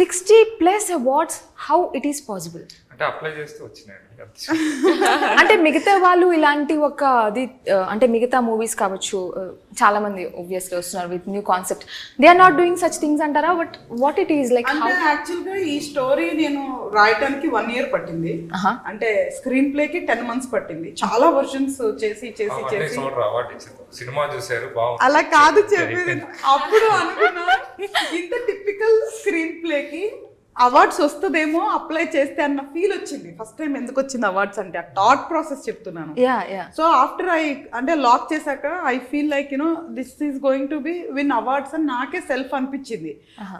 Sixty plus awards how it is possible అంటే apply చేస్తే వచ్చినాయండి అంతే. అంటే మిగతా వాళ్ళు ఇలాంటి ఒక అది అంటే మిగతా మూవీస్ కావచ్చు చాలా మంది ఒబ్వియస్లీ వస్తున్నారు with new concept they are not doing such things అంటారా? But what it is like అంటే యాక్చువల్గా ఈ స్టోరీ నేను రాయటానికి వన్ ఇయర్ పట్టింది. Uh-huh. అంటే స్క్రీన్ ప్లే కి టెన్ మంత్స్ పట్టింది. చాలా వర్షన్స్ చేసి చేసి చేసి. సినిమా చూసారు బాగుంది. అలా కాదు చెప్పేది. అప్పుడు అనుకున్నా ఇంత టిపికల్ స్క్రీన్ ప్లేకి అవార్డ్స్ వస్తుందేమో అప్లై చేస్తే అన్న ఫీల్ వచ్చింది. ఫస్ట్ టైం ఎందుకు వచ్చింది అవార్డ్స్ అంటే ఆ థాట్ ప్రాసెస్ చెప్తున్నాను. సో ఆఫ్టర్ ఐ అంటే లాక్ చేశాక I feel like you know this is going to be win awards అని నాకే సెల్ఫ్ అనిపించింది.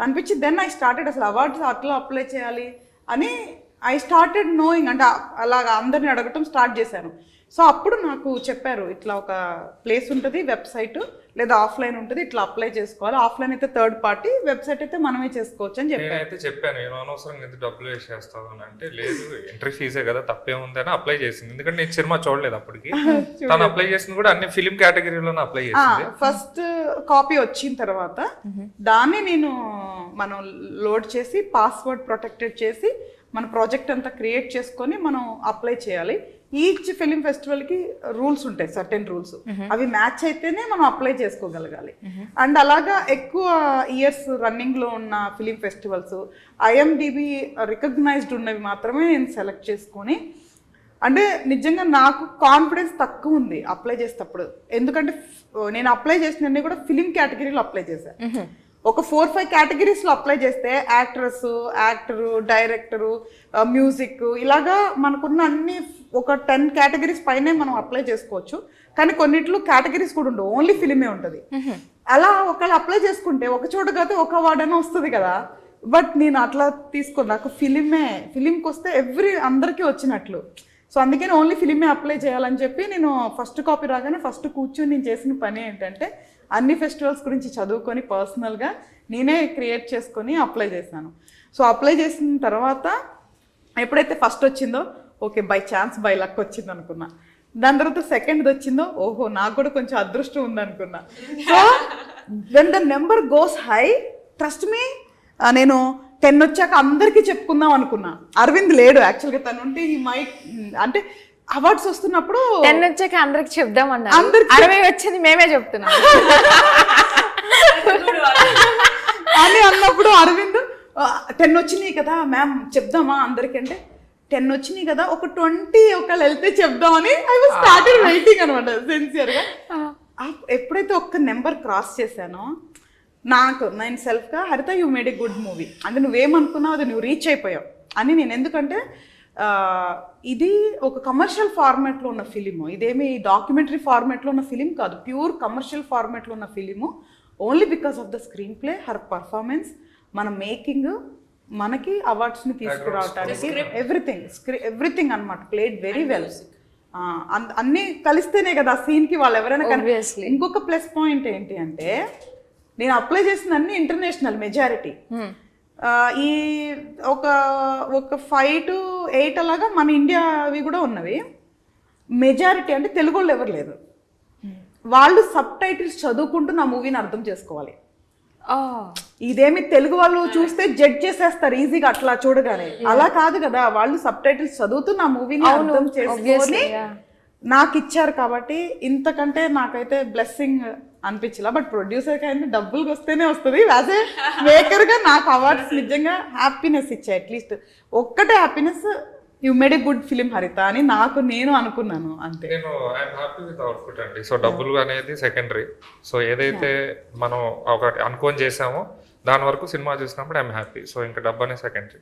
అనిపించి దెన్ ఐ స్టార్టెడ్ అసలు అవార్డ్స్ అట్లా అప్లై చేయాలి అని ఐ స్టార్టెడ్ నోయింగ్ అంటే అలాగా అందరిని అడగటం స్టార్ట్ చేశాను. సో అప్పుడు నాకు చెప్పారు ఇట్లా ఒక ప్లేస్ ఉంటుంది వెబ్సైట్ లేదా ఆఫ్లైన్ ఉంటుంది ఇట్లా అప్లై చేసుకోవాలి. ఆఫ్లైన్ అయితే థర్డ్ పార్టీ వెబ్సైట్ అయితే మనమే చేసుకోవచ్చు అని చెప్పారు. నేనైతే చెప్పాను నేను అనవసరంగా ఎందుకు డబ్బులు వేసేస్తావు అని అంటే లేదు ఎంట్రీ ఫీజే కదా తప్పేముంది అని అప్లై చేసింది. ఎందుకంటే నేను సినిమా చూడలేదు అప్పటికి. తను అప్లై చేసింది కూడా అన్ని ఫిలిం కేటగిరీలోనే అప్లై చేసింది. ఫస్ట్ కాపీ వచ్చిన తర్వాత దాన్ని నేను మనం లోడ్ చేసి పాస్వర్డ్ ప్రొటెక్టెడ్ చేసి మన ప్రాజెక్ట్ అంతా క్రియేట్ చేసుకొని మనం అప్లై చేయాలి. ఈచ్ ఫిలిం ఫెస్టివల్కి రూల్స్ ఉంటాయి సర్టెన్ రూల్స్ అవి మ్యాచ్ అయితేనే మనం అప్లై చేసుకోగలగాలి. అండ్ అలాగా ఎక్కువ ఇయర్స్ రన్నింగ్లో ఉన్న ఫిలిం ఫెస్టివల్స్ ఐఎండిబి రికగ్నైజ్డ్ ఉన్నవి మాత్రమే నేను సెలెక్ట్ చేసుకొని అంటే నిజంగా నాకు కాన్ఫిడెన్స్ తక్కువ ఉంది అప్లై చేసేటప్పుడు. ఎందుకంటే నేను అప్లై చేసినన్ని కూడా ఫిలిం కేటగిరీలో అప్లై చేశాను ఒక ఫోర్ ఫైవ్ కేటగిరీస్లో అప్లై చేస్తే యాక్ట్రస్ యాక్టరు డైరెక్టరు మ్యూజిక్ ఇలాగా మనకున్న అన్ని ఒక టెన్ కేటగిరీస్ పైనే మనం అప్లై చేసుకోవచ్చు. కానీ కొన్నిట్లో కేటగిరీస్ కూడా ఉండవు. ఓన్లీ ఫిలిమే ఉంటుంది. అలా ఒకళ్ళు అప్లై చేసుకుంటే ఒక చోట కాదు ఒక అవార్డు అని వస్తుంది కదా. బట్ నేను అట్లా తీసుకో నాకు ఫిలిమే ఫిలింకి వస్తే ఎవ్రీ అందరికీ వచ్చినట్లు. సో అందుకని ఓన్లీ ఫిలిమే అప్లై చేయాలని చెప్పి నేను ఫస్ట్ కాపీ రాగానే ఫస్ట్ కూర్చొని నేను చేసిన పని ఏంటంటే అన్ని ఫెస్టివల్స్ గురించి చదువుకొని పర్సనల్గా నేనే క్రియేట్ చేసుకొని అప్లై చేశాను. సో అప్లై చేసిన తర్వాత ఎప్పుడైతే ఫస్ట్ వచ్చిందో okay by chance by luck వచ్చింది అనుకున్నా. దాని తర్వాత సెకండ్ వచ్చిందో ఓహో నాకు కూడా కొంచెం అదృష్టం ఉందనుకున్నా so when the number goes high trust me నేను టెన్ వచ్చాక అందరికీ చెప్పుకుందాం అనుకున్నా. అరవింద్ లేడు యాక్చువల్గా తను ఉంటే ఈ మైక్ అంటే అవార్డ్స్ వస్తున్నప్పుడు టెన్ వచ్చాక అందరికి చెప్దాం అన్నారు. అందరికి అరవై వచ్చింది మేమే చెప్తున్నాం. అని అన్నప్పుడు అరవింద్ టెన్ వచ్చినాయి కదా మ్యామ్ చెప్దామా అందరికి అంటే టెన్ వచ్చినాయి కదా ఒక ట్వంటీ ఒకళ్ళు వెళ్తే చెప్దామని ఐ వాజ్ స్టార్టెడ్ వెయిటింగ్ అనమాట సిన్సియర్గా ఎప్పుడైతే ఒక్క నెంబర్ క్రాస్ చేశానో నాకు నేను సెల్ఫ్గా Haritha you made a good movie అంటే నువ్వేమనుకున్నావు అది నువ్వు రీచ్ అయిపోయావు. అని నేను ఎందుకంటే ఆ, ఇది ఒక కమర్షియల్ ఫార్మాట్లో ఉన్న ఫిలిము ఇదేమి డాక్యుమెంటరీ ఫార్మాట్లో ఉన్న ఫిలిం కాదు. ప్యూర్ కమర్షియల్ ఫార్మాట్లో ఉన్న film only because of the screen play her performance మన మేకింగ్ మనకి అవార్డ్స్ని తీసుకురావటానికి ఎవ్రీథింగ్ ఎవ్రీథింగ్ అనమాట ప్లేడ్ వెరీ వెల్ అన్నీ కలిస్తేనే కదా ఆ సీన్కి వాళ్ళు ఎవరైనా. ఇంకొక ప్లస్ పాయింట్ ఏంటి అంటే నేను అప్లై చేసిన అన్ని ఇంటర్నేషనల్ మెజారిటీ ఈ ఒక ఒక ఫైవ్ టు ఎయిట్ అలాగా మన ఇండియా అవి కూడా ఉన్నవి. మెజారిటీ అంటే తెలుగు వాళ్ళు ఎవరు లేరు. వాళ్ళు సబ్ టైటిల్స్ చదువుకుంటూ నా మూవీని అర్థం చేసుకోవాలి. ఇదేమి తెలుగు వాళ్ళు చూస్తే జడ్జ్ చేసేస్తారు ఈజీగా అట్లా చూడగానే. అలా కాదు కదా వాళ్ళు సబ్ టైటిల్స్ చదువుతూ నా మూవీని అర్థం చేసుకొని. నాకు ఇచ్చారు కాబట్టి ఇంతకంటే నాకైతే బ్లెస్సింగ్ అనిపించలా బట్ ప్రొడ్యూసర్కి అయితే డబ్బులు వస్తేనే వస్తుంది. యాజ్ ఏ మేకర్గా నాకు అవార్డ్స్ నిజంగా హ్యాపీనెస్ ఇచ్చాయి అట్లీస్ట్ ఒక్కటే happiness you made a good film Haritha అని నాకు నేను అనుకున్నాను అంతే. నేను ఐఎమ్ హ్యాపీ విత్ అవుట్పుట్ అండి. సో డబ్బులు అనేది సెకండరీ సో ఏదైతే మనం ఒకటి అనుకోని చేసామో దాని వరకు సినిమా చూసినప్పుడు ఐఎమ్ హ్యాపీ సో ఇంకా డబ్బు అనేది సెకండరీ